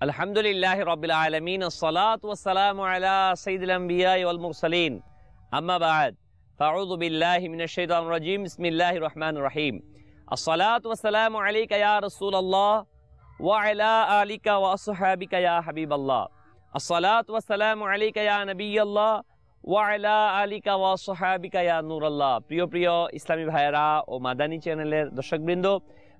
الحمد لله رب العالمين الصلاة والسلام على سيد الأنبياء والمرسلين أما بعد فأعوذ بالله من الشيطان الرجيم بسم الله الرحمن الرحيم الصلاة والسلام عليك يا رسول الله وعلى آلك وأصحابك يا حبيب الله الصلاة والسلام عليك يا نبي الله ওয়াইলা আলিকা ওয়া সাহাবিকা ইয়া নূরাল্লাহ প্রিয় প্রিয় ইসলামী ভাইয়েরা ও মাদানী চ্যানেলের দর্শকবৃন্দ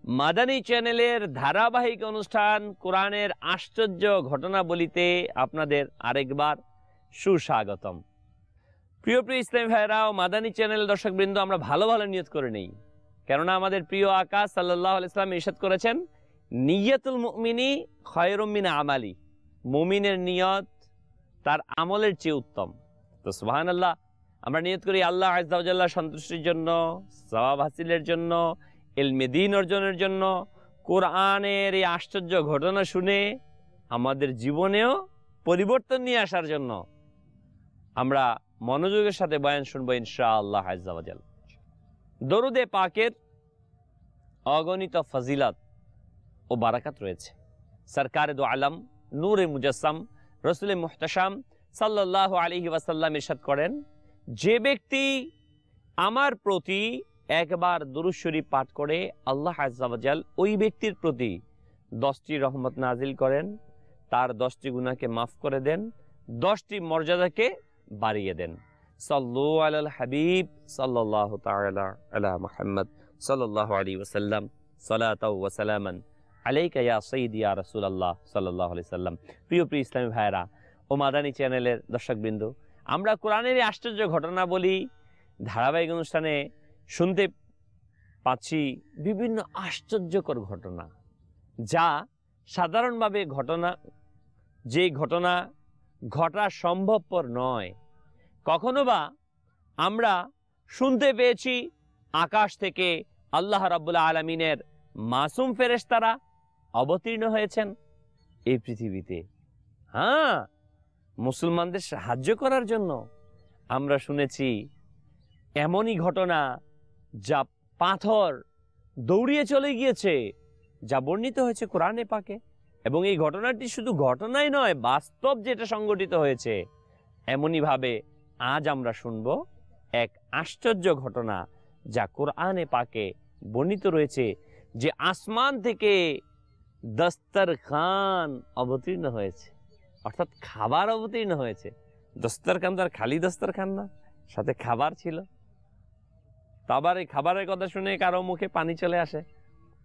মাদানী চ্যানেলের ধারাবাহিক অনুষ্ঠান কোরআনের আশ্চর্য ঘটনা বলিতে আপনাদের আরেকবার সুস্বাগতম। প্রিয় প্রিয় ইসলামী ভাইয়েরা, ও মাদানী চ্যানেল দর্শকবৃন্দ, আমরা ভালো ভালো নিয়ত করে নেই। কেননা আমাদের প্রিয় আকাশ সাল্লাহ ইসলাম ইরশাদ করেছেন, নিয়তুল মুমিনী খয়রুমিন আমালি। মুমিনের নিয়ত তার আমলের চেয়ে উত্তম। তো সুবাহান আল্লাহ আমরা নিয়ত করি আল্লাহ আজদাউজাল্লাহ সন্তুষ্টির জন্য সবাব হাসিলের জন্য এলমেদিন অর্জনের জন্য কোরআনের এই আশ্চর্য ঘটনা শুনে আমাদের জীবনেও পরিবর্তন নিয়ে আসার জন্য আমরা মনোযোগের সাথে বয়ান শুনব ইনশা আল্লাহ দরুদে পাকের অগণিত ফজিলাত ও বারাকাত রয়েছে। সরকারে দো আলম, নূরে মুজাসম রসুল মুহতাসাম সাল্লাহ আলহি ওয়াসাল্লাম ইরশাদ করেন, যে ব্যক্তি আমার প্রতি একবার দুরুশ্বরী পাঠ করে আল্লাহ আজাল ওই ব্যক্তির প্রতি দশটি রহমত নাজিল করেন। তার দশটি গুণাকে মাফ করে দেন, দশটি মর্যাদাকে বাড়িয়ে দেন। সাল্লু আল হাবিব সাল্লাহ আলা মাহমদ সাল্লাহ আলী ওসাল্লাম সালাত ওয়াসালামান আলাইকা ইয়া সঈদ ইয়া সাল্লাহ আলি সাল্লাম প্রিয় প্রিয় ইসলামী ভাইরা ও মাদানী চ্যানেলের দর্শকবৃন্দ, আমরা কোরআনের আশ্চর্য ঘটনা বলি। ধারাবাহিক অনুষ্ঠানে শুনতে পাচ্ছি বিভিন্ন আশ্চর্যকর ঘটনা, যা সাধারণভাবে ঘটনা, যে ঘটনা ঘটা সম্ভবপর নয়। কখনো বা আমরা শুনতে পেয়েছি আকাশ থেকে আল্লাহ রাবুল্লাহ আলমিনের মাসুম ফেরেশতারা অবতীর্ণ হয়েছেন এই পৃথিবীতে। হ্যাঁ মুসলমানদের সাহায্য করার জন্য আমরা শুনেছি এমনই ঘটনা যা পাথর দৌড়িয়ে চলে গিয়েছে, যা বর্ণিত হয়েছে কোরআনে পাকে। এবং এই ঘটনাটি শুধু ঘটনাই নয়, বাস্তব যেটা সংগঠিত হয়েছে, এমনইভাবে আজ আমরা শুনব এক আশ্চর্য ঘটনা যা কোরআনে পাকে বর্ণিত রয়েছে, যে আসমান থেকে দস্তর খান অবতীর্ণ হয়েছে। অর্থাৎ খাবার অবতীর্ণ হয়েছে। দস্তরখান তো আর খালি দস্তরখান না, সাথে খাবার ছিল। আবার এই খাবারের কথা শুনে কারও মুখে পানি চলে আসে।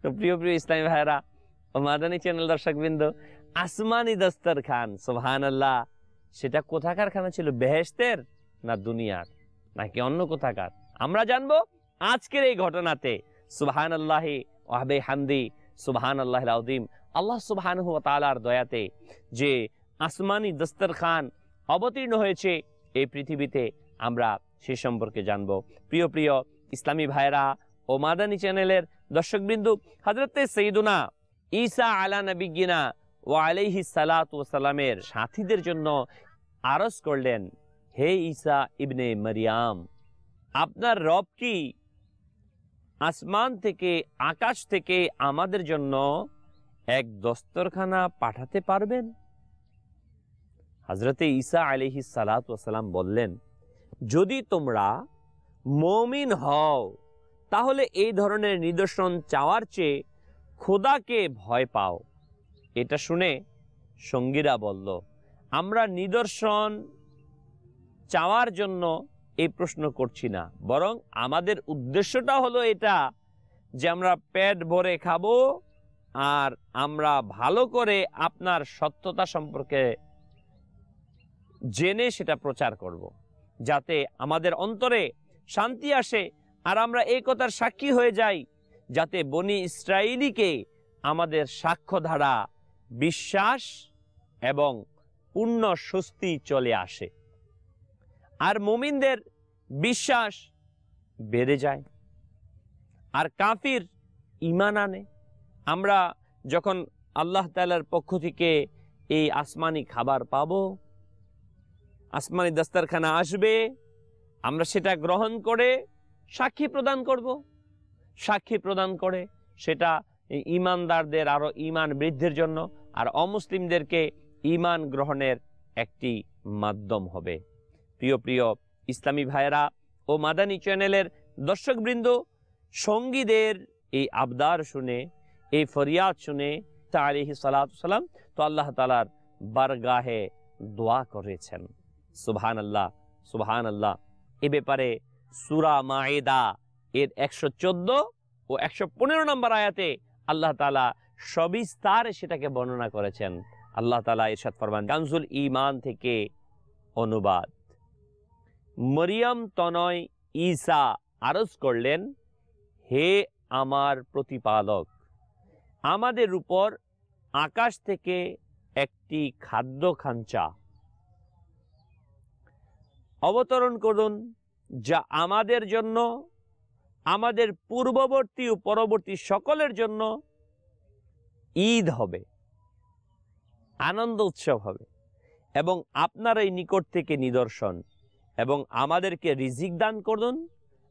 তো প্রিয় প্রিয় ইসলামী ভাইরা ও মাদানী চ্যানেল দর্শকবৃন্দ, আসমানি দস্তর খান সোহান আল্লাহ সেটা কোথাকার খানা ছিল বেহেস্তের না দুনিয়ার, নাকি অন্য কোথাকার? আমরা জানব আজকের এই ঘটনাতে সুবহান আল্লাহি ওহাবে হামদি সুবহান আল্লাহ আউদিম আল্লাহ সুবহান তালার দয়াতে যে আসমানি দস্তর খান অবতীর্ণ হয়েছে, এই পৃথিবীতে আমরা সে সম্পর্কে জানব। প্রিয় প্রিয় ইসলামী ভাইরা ও মাদানী চ্যানেলের দর্শকবৃন্দু হজরতে সঈদুনা ঈসা আলা নবিগিনা ও আলাইহি সালামের সাথীদের জন্য আরজ করলেন, হে ঈসা ইবনে মারিয়াম, আপনার রব কি আসমান থেকে, আকাশ থেকে আমাদের জন্য এক দস্তরখানা পাঠাতে পারবেন? হজরতে ঈসা আলিহি সালাম বললেন, যদি তোমরা মমিন হও। তাহলে এই ধরনের নিদর্শন চাওয়ার চেয়ে খোদাকে ভয় পাও। এটা শুনে সঙ্গীরা বলল, আমরা নিদর্শন চাওয়ার জন্য এই প্রশ্ন করছি না। বরং আমাদের উদ্দেশ্যটা হলো এটা যে আমরা পেট ভরে খাব আর আমরা ভালো করে আপনার সত্যতা সম্পর্কে জেনে সেটা প্রচার করব। যাতে আমাদের অন্তরে শান্তি আসে আর আমরা এই কথার সাক্ষী হয়ে যাই, যাতে বনি ইসরায়েলিকে আমাদের সাক্ষ্য ধারা বিশ্বাস এবং পূর্ণ স্বস্তি চলে আসে। আর মুমিনদের বিশ্বাস বেড়ে যায়। আর কাফির ইমান আনে। আমরা যখন আল্লাহ তালার পক্ষ থেকে এই আসমানি খাবার পাব, আসমানি দস্তারখানা আসবে আমরা সেটা গ্রহণ করে সাক্ষী প্রদান করব। সাক্ষী প্রদান করে সেটা ইমানদারদের আরও ইমান বৃদ্ধির জন্য আর অমুসলিমদেরকে ইমান গ্রহণের একটি মাধ্যম হবে। প্রিয় প্রিয় ইসলামী ভাইয়েরা ও মাদানী চ্যানেলের দর্শকবৃন্দ, সঙ্গীদের এই আবদার শুনে, এই ফরিয়াদ শুনে তা আলিহি সালাম তো আল্লাহ তালার বারগাহে দোয়া করেছেন। সুবহান আল্লাহ সুবহান আল্লাহ এ ব্যাপারে সুরা মায়েদা এর একশো চোদ্দ ও একশো পনেরো নম্বর আয়াতে আল্লাহ তালা সবিস্তারে সেটাকে বর্ণনা করেছেন। আল্লাহ তালা ইরশাদ ফরমান কানজুল ইমান থেকে অনুবাদ। মরিয়ম তনয় ঈসা আরজ করলেন, হে আমার প্রতিপালক, আমাদের উপর আকাশ থেকে একটি খাদ্য খাঞ্চা অবতরণ করুন, যা আমাদের জন্য, আমাদের পূর্ববর্তী ও পরবর্তী সকলের জন্য ঈদ হবে, আনন্দ উৎসব হবে, এবং আপনার এই নিকট থেকে নিদর্শন, এবং আমাদেরকে রিজিক দান করুন।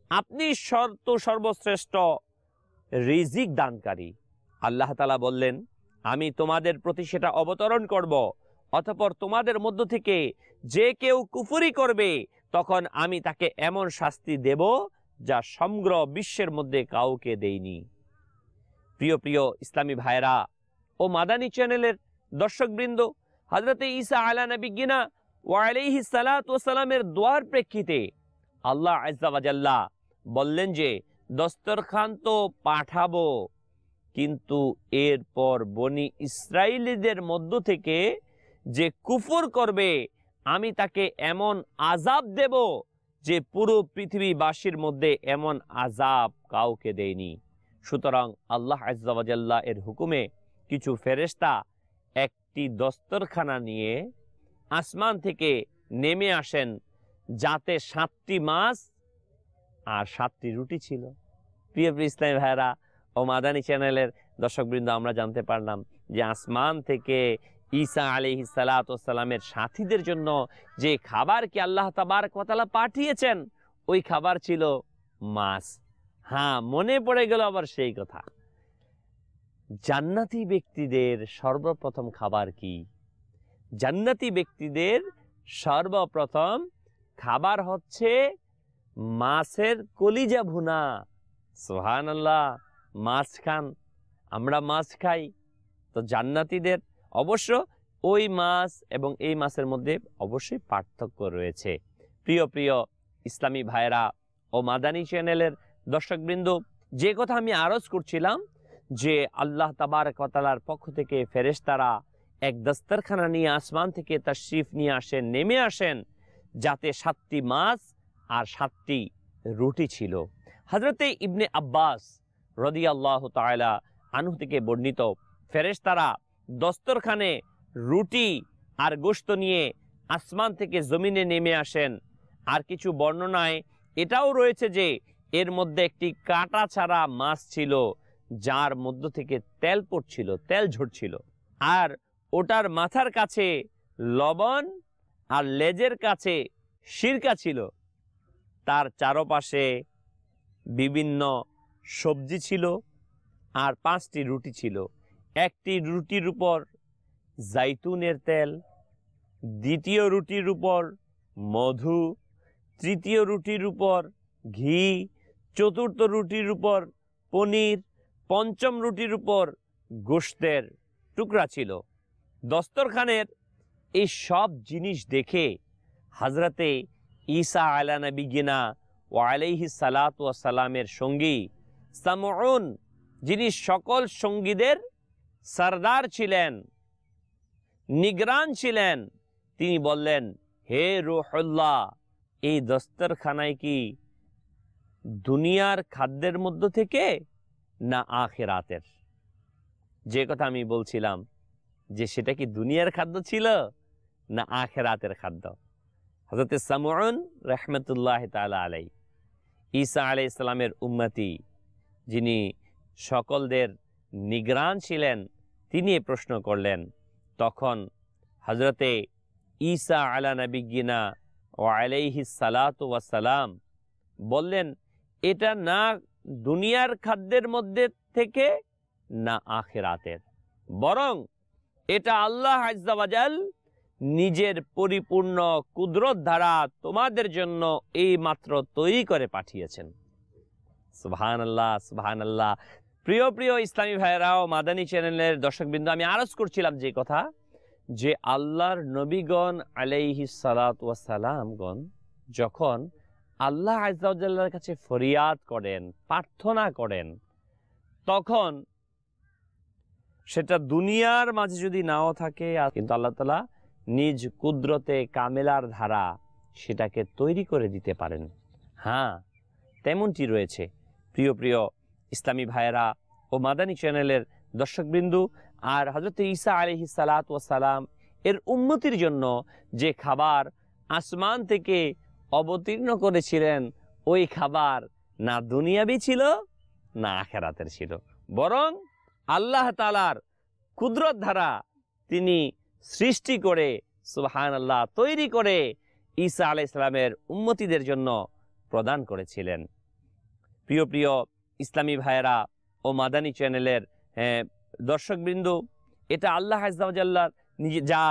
আপনি শর্ত সর্বশ্রেষ্ঠ রিজিক দানকারী। আল্লাহ তালা বললেন, আমি তোমাদের প্রতি সেটা অবতরণ করব, অতপর তোমাদের মধ্য থেকে যে কেউ কুফুরি করবে, তখন আমি তাকে এমন শাস্তি দেব যা সমগ্র বিশ্বের মধ্যে কাউকে দেইনি প্রিয় প্রিয় ইসলামী ভাইরা ও মাদানী চ্যানেলের দর্শকবৃন্দ হজরতে ঈসা আলা নবিগিনা ওয়ালাইহি সালামের দোয়ার প্রেক্ষিতে আল্লাহ আজাল্লাহ বললেন যে, দস্তরখান তো পাঠাবো, কিন্তু এরপর বনি ইসরায়েলিদের মধ্য থেকে যে কুফর করবে আমি তাকে এমন আজাব দেব যে পুরো পৃথিবীবাসীর মধ্যে এমন আজাব কাউকে দেয়নি। সুতরাং আল্লাহ আজাল্লাহ এর হুকুমে কিছু ফেরেস্তা একটি দস্তরখানা নিয়ে আসমান থেকে নেমে আসেন, যাতে সাতটি মাছ আর সাতটি রুটি ছিল। প্রিয় প্রিয় ইসলামী ভাইরা ও মাদানী চ্যানেলের দর্শকবৃন্দ, আমরা জানতে পারলাম যে আসমান থেকে ঈসা আলি সালাতামের সাথীদের জন্য যে খাবারকে আল্লাহ তাবার কথালা পাঠিয়েছেন, ওই খাবার ছিল মাছ। হ্যাঁ মনে পড়ে গেল আবার সেই কথা। জান্নাতি ব্যক্তিদের সর্বপ্রথম খাবার কি? জান্নাতি ব্যক্তিদের সর্বপ্রথম খাবার হচ্ছে মাছের কলিজা ভুনা। সোহান আল্লাহ মাছ খান। আমরা মাছ খাই, তো জান্নাতিদের অবশ্য ওই মাছ এবং এই মাছের মধ্যে অবশ্যই পার্থক্য রয়েছে। প্রিয় প্রিয় ইসলামী ভাইরা ও মাদানী চ্যানেলের দর্শকবৃন্দ, যে কথা আমি আরজ করছিলাম যে আল্লাহ তাবার কতালার পক্ষ থেকে ফেরেশতারা এক দস্তরখানা নিয়ে আসমান থেকে তার শিফ নিয়ে আসেন, নেমে আসেন যাতে সাতটি মাছ আর সাতটি রুটি ছিল। হজরতে ইবনে আব্বাস রদি আল্লাহ তালা থেকে বর্ণিত ফেরেশতারা দস্তরখানে রুটি আর গোস্ত নিয়ে আসমান থেকে জমিনে নেমে আসেন। আর কিছু বর্ণনায় এটাও রয়েছে যে, এর মধ্যে একটি কাঁটা ছাড়া মাছ ছিল, যার মধ্য থেকে তেল পড়ছিল, তেল ঝরছিল। আর ওটার মাথার কাছে লবণ আর লেজের কাছে সিরকা ছিল। তার চারপাশে বিভিন্ন সবজি ছিল আর পাঁচটি রুটি ছিল। একটি রুটির উপর জাইতুনের তেল, দ্বিতীয় রুটির উপর মধু, তৃতীয় রুটির উপর ঘি, চতুর্থ রুটির উপর পনির, পঞ্চম রুটির উপর গোস্তের টুকরা ছিল। দস্তরখানের এই সব জিনিস দেখে হাজরাতে ঈসা আলা নবিগিনা ও আলাইহি সালাত সালামের সঙ্গী সামউন, যিনি সকল সঙ্গীদের সর্দার ছিলেন, নিগরান ছিলেন। তিনি বললেন, হে রোহল্লাহ, এই দস্তরখানায় কি দুনিয়ার খাদ্যের মধ্য থেকে না আখেরাতের? যে কথা আমি বলছিলাম, যে সেটা কি দুনিয়ার খাদ্য ছিল না আখেরাতের খাদ্য? হজরত সামুন রহমতুল্লাহ তালা আলাই ঈসা আলাই ইসলামের উম্মতি, যিনি সকলদের নিগরান ছিলেন তিনি প্রশ্ন করলেন, তখন হজরতে ঈসা আলা নবিগিনা ও আলাইহি সালাত ওয়াসালাম বললেন, এটা না দুনিয়ার খাদ্যের মধ্যে থেকে না আখেরাতের। বরং এটা আল্লাহ আজাল নিজের পরিপূর্ণ কুদরত দ্বারা তোমাদের জন্য এই মাত্র তৈরি করে পাঠিয়েছেন। সুবহান আল্লাহ সুবহান আল্লাহ প্রিয় প্রিয় ইসলামী ভাইরাও মাদানী চ্যানেলের দর্শকবৃন্দ, আমি আরজ করছিলাম যে কথা, যে আল্লাহর নবীগণ আলাইহি সালাত সালাতামগণ যখন আল্লাহ আজাল্লার কাছে ফরিয়াদ করেন, প্রার্থনা করেন, তখন সেটা দুনিয়ার মাঝে যদি নাও থাকে কিন্তু আল্লাহ তালা নিজ কুদরতে কামেলার ধারা সেটাকে তৈরি করে দিতে পারেন। হ্যাঁ তেমনটি রয়েছে। প্রিয় প্রিয় ইসলামী ভাইয়েরা ও মাদানী চ্যানেলের দর্শকবৃন্দু, আর হজরত ঈসা আলহি সালাত সালাম এর উন্নতির জন্য যে খাবার আসমান থেকে অবতীর্ণ করেছিলেন, ওই খাবার না দুনিয়াবি ছিল, না আখেরাতের ছিল। বরং আল্লাহ তালার কুদরত ধারা তিনি সৃষ্টি করে সুবাহান আল্লাহ তৈরি করে ঈসা আলাই ইসলামের উন্মতিদের জন্য প্রদান করেছিলেন। প্রিয় প্রিয় ইসলামী ভাইয়েরা ও মাদানী চ্যানেলের দর্শকবৃন্দ, এটা আল্লাহ হাজদাল্লাহ নিজে যা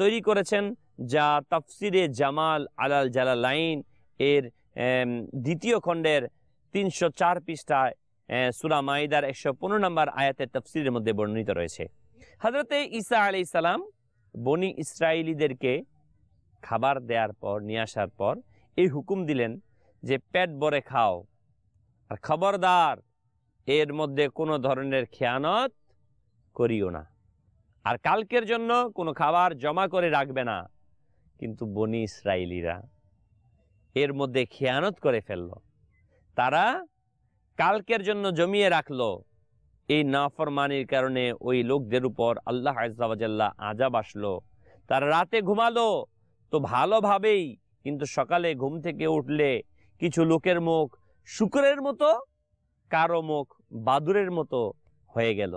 তৈরি করেছেন, যা তাফসিরে জামাল আলাল জালালাইন এর দ্বিতীয় খণ্ডের তিনশো চার পৃষ্ঠায় সুরা মাইদার একশো পনেরো নম্বর আয়াতের তফসিরের মধ্যে বর্ণিত রয়েছে। হজরতে ঈসা আলি সালাম বনি ইসরায়েলিদেরকে খাবার দেওয়ার পর, নিয়ে আসার পর এই হুকুম দিলেন যে, পেট ভরে খাও। আর খবরদার, এর মধ্যে কোনো ধরনের খেয়ানত করিও না। আর কালকের জন্য কোনো খাবার জমা করে রাখবে না। কিন্তু বনি ইসরায়েলিরা এর মধ্যে খেয়ানত করে ফেলল। তারা কালকের জন্য জমিয়ে রাখল। এই নাফরমানির কারণে ওই লোকদের উপর আল্লাহ আজাল্লাহ আজাব আসলো। তারা রাতে ঘুমালো। তো ভালোভাবেই কিন্তু সকালে ঘুম থেকে উঠলে কিছু লোকের মুখ শুকরের মতো, কারও মুখ বাদুরের মতো হয়ে গেল।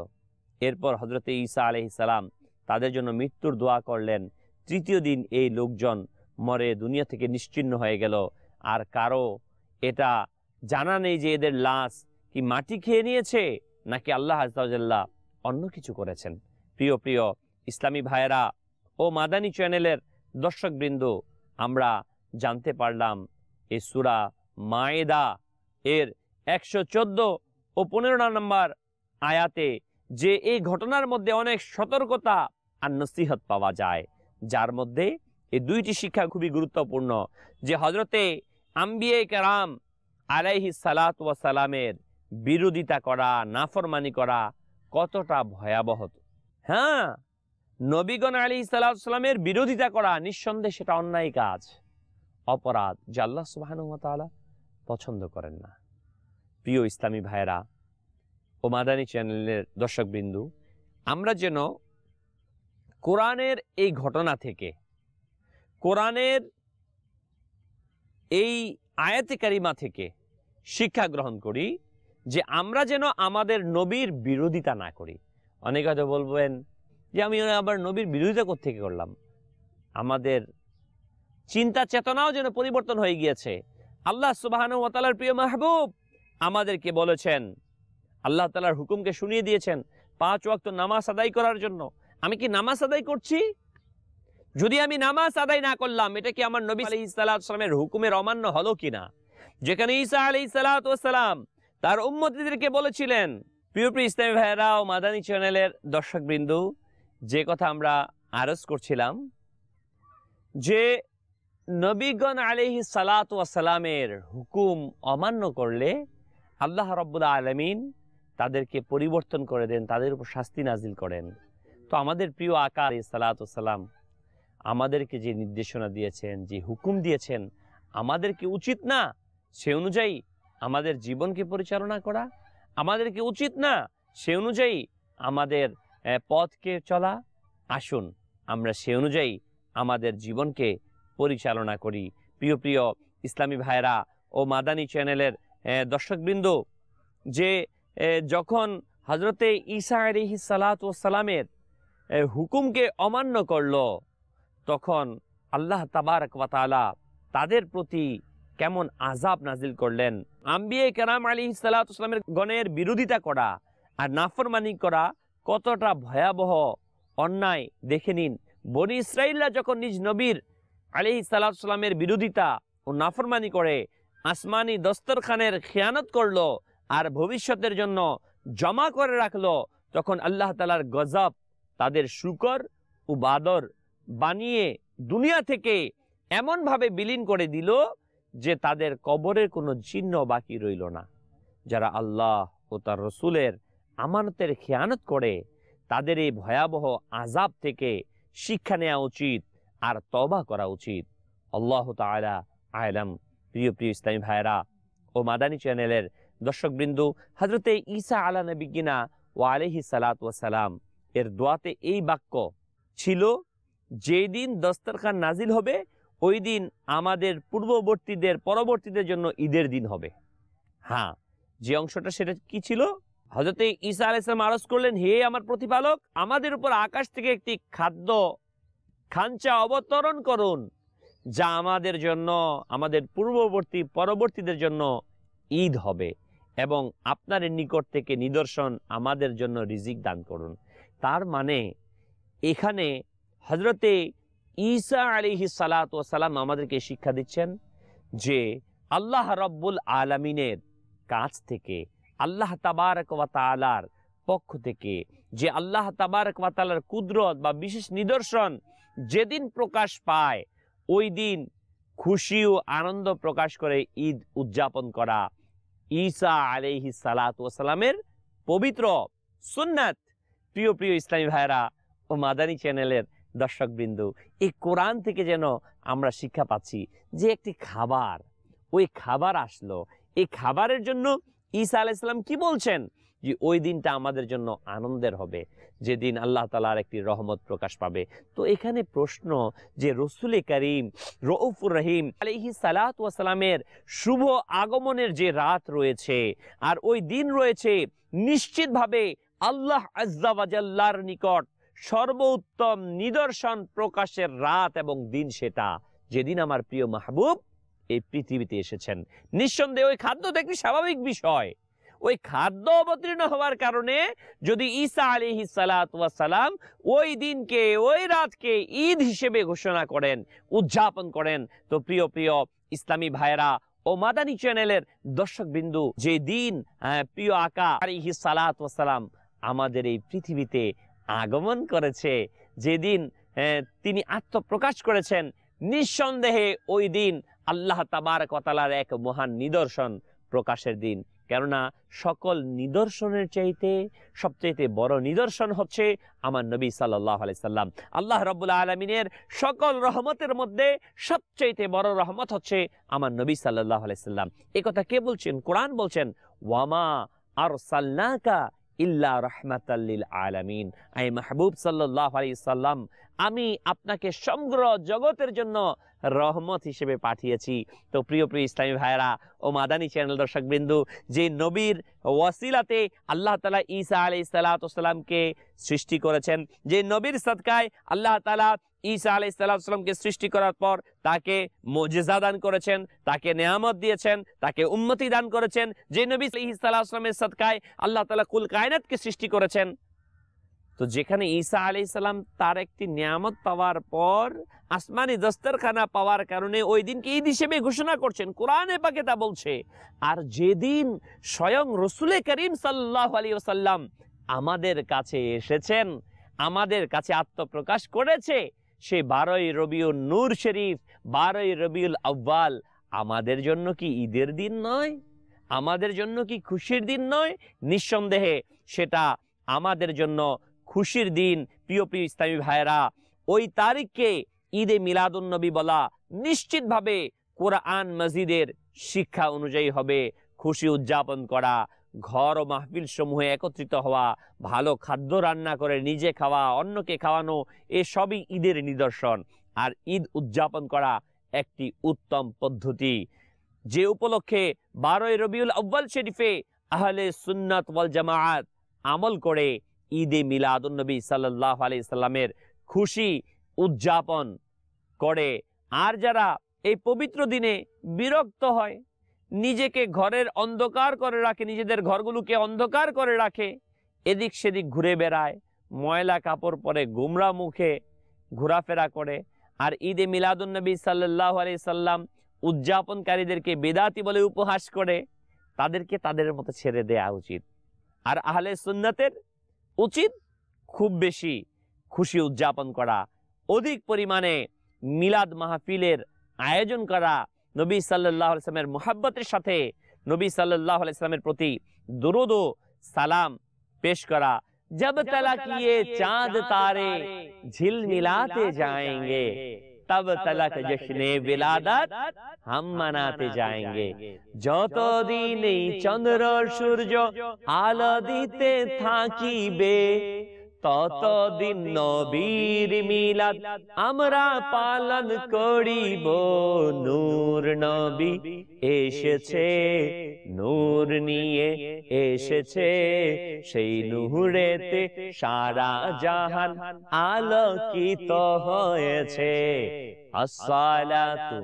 এরপর হজরতে ঈসা আলহ সালাম তাদের জন্য মৃত্যুর দোয়া করলেন। তৃতীয় দিন এই লোকজন মরে দুনিয়া থেকে নিশ্চিন্ন হয়ে গেল। আর কারও এটা জানা নেই যে এদের লাশ কি মাটি খেয়ে নিয়েছে, নাকি আল্লাহ আজাল্লাহ অন্য কিছু করেছেন। প্রিয় প্রিয় ইসলামী ভাইয়েরা ও মাদানী চ্যানেলের দর্শকবৃন্দ, আমরা জানতে পারলাম এই সুরা মায়েদা এর একশো চোদ্দ ও পনেরো নম্বর আয়াতে যে এই ঘটনার মধ্যে অনেক সতর্কতা আর নসিহত পাওয়া যায়, যার মধ্যে এই দুইটি শিক্ষা খুবই গুরুত্বপূর্ণ, যে হজরতে আম্বিয়ে কারাম আলাইহি সালাত সালামের বিরোধিতা করা, নাফরমানি করা কতটা ভয়াবহ। হ্যাঁ নবীগণ আলী সাল্লামের বিরোধিতা করা নিঃসন্দেহে সেটা অন্যায় কাজ, অপরাধ জাল্লা সুবাহানুমতালা পছন্দ করেন না। প্রিয় ইসলামী ভাইয়েরা, ও মাদানী চ্যানেলের দর্শকবৃন্দু, আমরা যেন কোরআনের এই ঘটনা থেকে, কোরআনের এই আয়াতে কারিমা থেকে শিক্ষা গ্রহণ করি যে আমরা যেন আমাদের নবীর বিরোধিতা না করি। অনেকে হয়তো বলবেন যে আমি আবার নবীর বিরোধিতা থেকে করলাম? আমাদের চিন্তা চেতনাও যেন পরিবর্তন হয়ে গিয়েছে। আল্লাহ সুবাহানু ওয়াতালার প্রিয় মাহবুব আমাদেরকে বলেছেন, আল্লাহ তালার হুকুমকে শুনিয়ে দিয়েছেন, পাঁচ ওয়াক্ত নামাজ আদায় করার জন্য। আমি কি নামাজ আদায় করছি? যদি আমি নামাজ আদায় না করলাম, এটা কি আমার নবী আলি সালামের হুকুমের অমান্য হলো কিনা? যেখানে ঈসা আলি সালাম তার উম্মতিদেরকে বলেছিলেন, প্রিয় প্রিয় ইসলামী ভাইয়েরা ও মাদানী চ্যানেলের দর্শকবৃন্দ, যে কথা আমরা আরজ করছিলাম, যে নবীগণ আলিহি সালাত সালামের হুকুম অমান্য করলে আল্লাহ রব্বুল আলমিন তাদেরকে পরিবর্তন করে দেন, তাদের উপর শাস্তি নাজিল করেন। তো আমাদের প্রিয় আকার সালাত সালাম আমাদেরকে যে নির্দেশনা দিয়েছেন, যে হুকুম দিয়েছেন আমাদেরকে উচিত না সে অনুযায়ী আমাদের জীবনকে পরিচালনা করা? আমাদেরকে উচিত না সে অনুযায়ী আমাদের পথকে চলা? আসুন, আমরা সে অনুযায়ী আমাদের জীবনকে পরিচালনা করি। প্রিয় প্রিয় ইসলামী ভাইরা ও মাদানী চ্যানেলের দর্শকবৃন্দ, যে যখন হজরতে ঈসা আলিহি সালাত সালামের হুকুমকে অমান্য করল, তখন আল্লাহ তাবারক ওয়া তাআলা তাদের প্রতি কেমন আজাব নাজিল করলেন। আম্বিয়ে কেরাম আলী সালাতামের গণের বিরোধিতা করা আর নাফরমানি করা কতটা ভয়াবহ অন্যায় দেখে নিন। বনি ইসরাইলরা যখন নিজ নবীর আলি সালামের বিরোধিতা ও নাফরমানি করে আসমানি দস্তরখানের খেয়ানত করল আর ভবিষ্যতের জন্য জমা করে রাখল তখন আল্লাহ তালার গজব, তাদের শুকর ও বাদর বানিয়ে দুনিয়া থেকে এমনভাবে বিলীন করে দিল যে তাদের কবরের কোনো চিহ্ন বাকি রইল না। যারা আল্লাহ ও তার রসুলের আমানতের খেয়ানত করে, তাদের এই ভয়াবহ আজাব থেকে শিক্ষা নেওয়া উচিত। আর তবা করা উচিত। আল্লাহ তালা আয়লাম প্রিয় প্রিয় ইসলামী ভাইরা ও মাদানী চ্যানেলের দর্শকবৃন্দু হজরতে ঈসা আলা নবিগিনা ও আলহি সালাত সালাম এর দোয়াতে এই বাক্য ছিল যেই দিন দস্তরখান নাজিল হবে, ওই দিন আমাদের পূর্ববর্তীদের, পরবর্তীদের জন্য ঈদের দিন হবে। হ্যাঁ যে অংশটা সেটা কি ছিল? হজরতে ঈসা আলাইসলাম আরজ করলেন, হে আমার প্রতিপালক, আমাদের উপর আকাশ থেকে একটি খাদ্য খাঞ্চা অবতরণ করুন, যা আমাদের জন্য, আমাদের পূর্ববর্তী, পরবর্তীদের জন্য ঈদ হবে এবং আপনার নিকট থেকে নিদর্শন আমাদের জন্য রিজিক দান করুন। তার মানে এখানে হজরতে ঈসা আলিহি সালাত ও সালাম আমাদেরকে শিক্ষা দিচ্ছেন যে, আল্লাহ রব্বুল আলমিনের কাছ থেকে, আল্লাহ তাবারক ওয়া পক্ষ থেকে যে আল্লাহ তাবারক কুদরত বা বিশেষ নিদর্শন যেদিন প্রকাশ পায়, ওই দিন খুশি ও আনন্দ প্রকাশ করে ঈদ উদযাপন করা। ঈসা আলাইহি সালাত সালামের পবিত্র সুন্নাত। প্রিয় প্রিয় ইসলামী ভাইরা ও মাদানী চ্যানেলের দর্শকবৃন্দু, এই কোরআন থেকে যেন আমরা শিক্ষা পাচ্ছি যে একটি খাবার, ওই খাবার আসলো। এই খাবারের জন্য ঈসা আলাইসাল্লাম কি বলছেন? যে ওই দিনটা আমাদের জন্য আনন্দের হবে। যেদিন আল্লাহ তালার একটি রহমত প্রকাশ পাবে। তো এখানে প্রশ্ন যে রসুল করিম, রউফুর রহিম আলহি সালাত শুভ আগমনের যে রাত রয়েছে আর ওই দিন রয়েছে, নিশ্চিতভাবে আল্লাহ আজ্জাবাজাল্লার নিকট সর্বোত্তম নিদর্শন প্রকাশের রাত এবং দিন সেটা। যেদিন আমার প্রিয় মাহবুব এই পৃথিবীতে এসেছেন। নিঃসন্দেহে ওই খাদ্য দেখবি স্বাভাবিক বিষয়। ওই খাদ্য অবতীর্ণ হওয়ার কারণে যদি ঈসা আলী সালাম ওই দিনকে, ওই রাতকে ঈদ হিসেবে ঘোষণা করেন, উদযাপন করেন, তো প্রিয় প্রিয় ইসলামী ভাইরা ও মাদানী চ্যানেলের দর্শক বিন্দু যে দিন প্রিয় আকা আলিহি সালাম আমাদের এই পৃথিবীতে আগমন করেছে যেদিন তিনি আত্মপ্রকাশ করেছেন, নিঃসন্দেহে ওই দিন আল্লাহ তাবার কতালার এক মহান নিদর্শন প্রকাশের দিন। কেননা সকল নিদর্শনের চাইতে সবচাইতে বড় নিদর্শন হচ্ছে আমার নবী সাল্লাহ আলাইসাল্লাম আল্লাহ রবুল্লা আলমিনের সকল রহমতের মধ্যে সবচাইতে বড় রহমত হচ্ছে আমার নবী সাল্লাহ আলাইসাল্লাম এ কথা কে বলছেন? কোরআন বলছেন, ওয়ামা আর সাল্লাকা ইল্লা রহমাতাল্লিল আলামিন। আই মাহবুব সাল্লাহ আলি সাল্লাম আমি আপনাকে সমগ্র জগতের জন্য রহমত হিসেবে পাঠিয়েছি। তো প্রিয় প্রিয় ইসলামী ভাইরা ও মাদানী চ্যানেল দর্শক বিন্দু, যে নবীর ওয়াসিলাতে আল্লাহ তালা ঈসা আলি সাল্লাতামকে সৃষ্টি করেছেন, যে নবীর সৎকায় আল্লাহ তালা ঈসা আলি সাল্লাহামকে সৃষ্টি করার পর তাকে মজেজা দান করেছেন, তাকে নেয়ামত দিয়েছেন, তাকে উন্নতি দান করেছেন, যে নবী সাল্লাহামের সদকায় আল্লাহ তালা কুল কায়নাতকে সৃষ্টি করেছেন। তো যেখানে ঈসা আলি সাল্লাম তার একটি নিয়ামত পাওয়ার পর আসমানি দস্তরখানা পাওয়ার কারণে ওই দিনকে ঈদ হিসেবে ঘোষণা করছেন। কোরআনে পাকে তা বলছে, আর যেদিন স্বয়ং রসুলে করিম সাল্লাহ আলী ওসাল্লাম আমাদের কাছে এসেছেন, আমাদের কাছে আত্মপ্রকাশ করেছে, সে বারোই রবিউল নূর শরীফ, বারোই রবিউল আব্বাল আমাদের জন্য কি ঈদের দিন নয়? আমাদের জন্য কি খুশির দিন নয়? নিঃসন্দেহে সেটা আমাদের জন্য খুশির দিন, প্রিয় প্রিয় ইসলামী ভাইয়েরা, ওই তারিখকে ঈদে মিলাদুন্নবী বলা নিশ্চিতভাবে কোরআন মসজিদের শিক্ষা অনুযায়ী হবে। খুশি উদযাপন করা, ঘর ও মাহফিল সমূহে একত্রিত হওয়া, ভালো খাদ্য রান্না করে নিজে খাওয়া, অন্যকে খাওয়ানো এসবই ঈদের নিদর্শন। আর ঈদ উদযাপন করা একটি উত্তম পদ্ধতি। যে উপলক্ষে বারোই রবিউল আব্বাল শরীফে আহলে সুন্নাত ওয়াল জামায়াত আমল করে ঈদে মিলাদুন্নবী সাল্লাহ আলি সাল্লামের খুশি উদযাপন করে। আর যারা এই পবিত্র দিনে বিরক্ত হয়, নিজেকে ঘরের অন্ধকার করে রাখে, নিজেদের ঘরগুলোকে অন্ধকার করে রাখে, এদিক সেদিক ঘুরে বেড়ায়, ময়লা কাপড় পরে গুমরা মুখে ঘোরাফেরা করে। আর ঈদে মিলাদুন্নবী সাল্লাহ আলি সাল্লাম উদযাপনকারীদেরকে বেদাতি বলে উপহাস করে, তাদেরকে তাদের মতো ছেড়ে দেয়া উচিত। আর আহলে সুন্নাতের উচিত খুব বেশি খুশি উদযাপন করা অধিক পরিমাণে মিলাদ মাহফিলের আয়োজন করা নবী সাল্লাহ আলসালামের মোহাব্বতের সাথে নবী সাল্লাহ আলাইস্লামের প্রতি দুরুদ সালাম পেশ করা। জব তলা কি ইয়ে ইয়ে চাঁদ তারে ঝিল মিলাতে যায়গে তব তলক জশনে বিলাদাত হাম মানাতে যাएंगे যতদিন এই চন্দ্র সূর্য আলো দিতে থাকিবে ততদিন নবীর মিলাদ আমরা পালন করিব নূর নবী এসেছে, নূর নিয়ে এসেছে, সেই নূরেতে সারা জাহান আলোকিত হয়েছে। আসসালাতু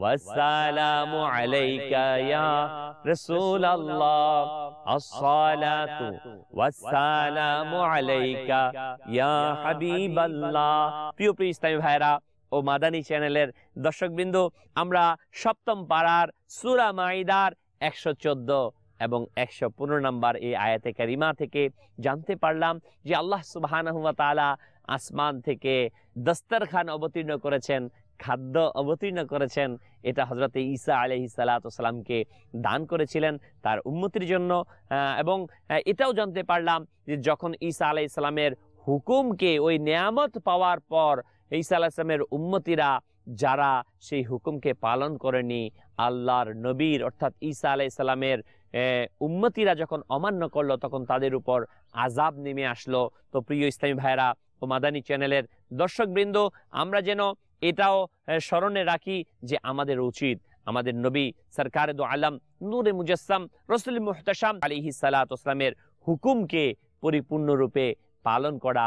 ওয়াসসালামু আলাইকা ইয়া রাসূলুল্লাহ। আসসালাতু ওয়াসসালামু আলাইকা ইয়া হাবিবাল্লাহ। প্রিয় প্রিয় ইসলামী ভাইরা ও মাদানী চ্যানেলের দর্শকবৃন্দ, আমরা সপ্তম পাড়ার সূরা মাইদার একশো চোদ্দ এবং একশো পনেরো নম্বর এই আয়াতে কারিমা থেকে জানতে পারলাম যে আল্লাহ সুবাহানহুয়া আসমান থেকে দস্তরখান অবতীর্ণ করেছেন, খাদ্য অবতীর্ণ করেছেন। এটা হজরত ঈসা আলহি সালাতামকে দান করেছিলেন তার উন্নতির জন্য। এবং এটাও জানতে পারলাম যে যখন ঈসা আলাহ হুকুমকে ওই নিয়ামত পাওয়ার পর ঈসা আলাহ ইসলামের উম্মতিরা যারা সেই হুকুমকে পালন করেনি, আল্লাহর নবীর অর্থাৎ ঈসা আলাহ ইসলামের উম্মতিরা যখন অমান্য করল, তখন তাদের উপর আজাব নেমে আসলো। তো প্রিয় ইসলামী ভাইরা ও মাদানী চ্যানেলের দর্শকবৃন্দ, আমরা যেন এটাও স্মরণে রাখি যে আমাদের উচিত, আমাদের নবী সরকার দো আলম নূরে মুজাসসাম, রসুল মুহতাসাম আলিহি সালাতামের হুকুমকে পরিপূর্ণরূপে পালন করা,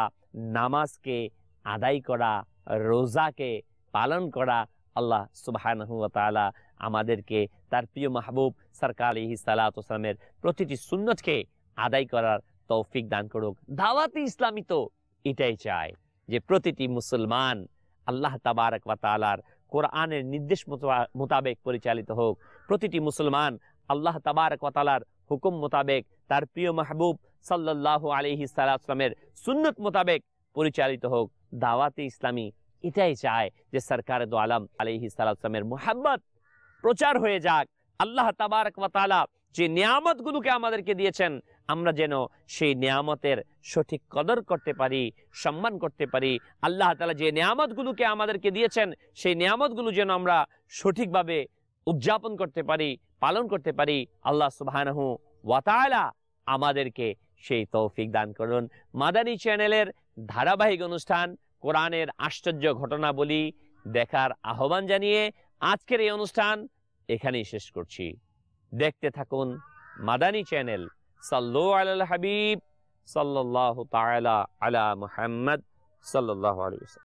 নামাজকে আদায় করা, রোজাকে পালন করা আল্লাহ সুবাহানহু ওয়া আমাদেরকে তার প্রিয় মাহবুব সরকার আলিহি সালাতামের প্রতিটি সুন্নতকে আদায় করার তৌফিক দান করুক। দাওয়াতি ইসলামী তো এটাই চায় যে প্রতিটি মুসলমান আল্লাহ তাবারক ওয়া তাআলার কোরআনের নির্দেশ মোতা- মোতাবেক পরিচালিত হোক। প্রতিটি মুসলমান আল্লাহ তাবারক ওয়া তাআলার হুকুম মোতাবেক তার প্রিয় মাহবুব আলাইহি সাল্লামের সুন্নত মোতাবেক পরিচালিত হোক। দাওয়াতে ইসলামী। এটাই চায় যে সরকার দো আলম আলাইহি সাল্লামের মোহাব্বত প্রচার হয়ে যাক। আল্লাহ তাবারক তাআলা যে নিয়ামতগুলোকে আমাদেরকে দিয়েছেন, আমরা যেন সেই নিয়ামতের সঠিক কদর করতে পারি, সম্মান করতে পারি। আল্লাহ তাআলা যে নিয়ামতগুলোকে আমাদেরকে দিয়েছেন, সেই নিয়ামতগুলো যেন আমরা সঠিকভাবে উদযাপন করতে পারি, পালন করতে পারি। আল্লাহ সুবহানাহু ওয়াতায়লা আমাদেরকে সেই তৌফিক দান করুন। মাদানী চ্যানেলের ধারাবাহিক অনুষ্ঠান, কোরআনের আশ্চর্য ঘটনাবলী দেখার আহ্বান জানিয়ে আজকের এই অনুষ্ঠান এখানেই শেষ করছি। দেখতে থাকুন মাদানী চ্যানেল, সাল্লু আল হাবিব সাল্লাহ তালা আলা মুহাম্মদ সাল্লাহ ওয়াসাল্লাম।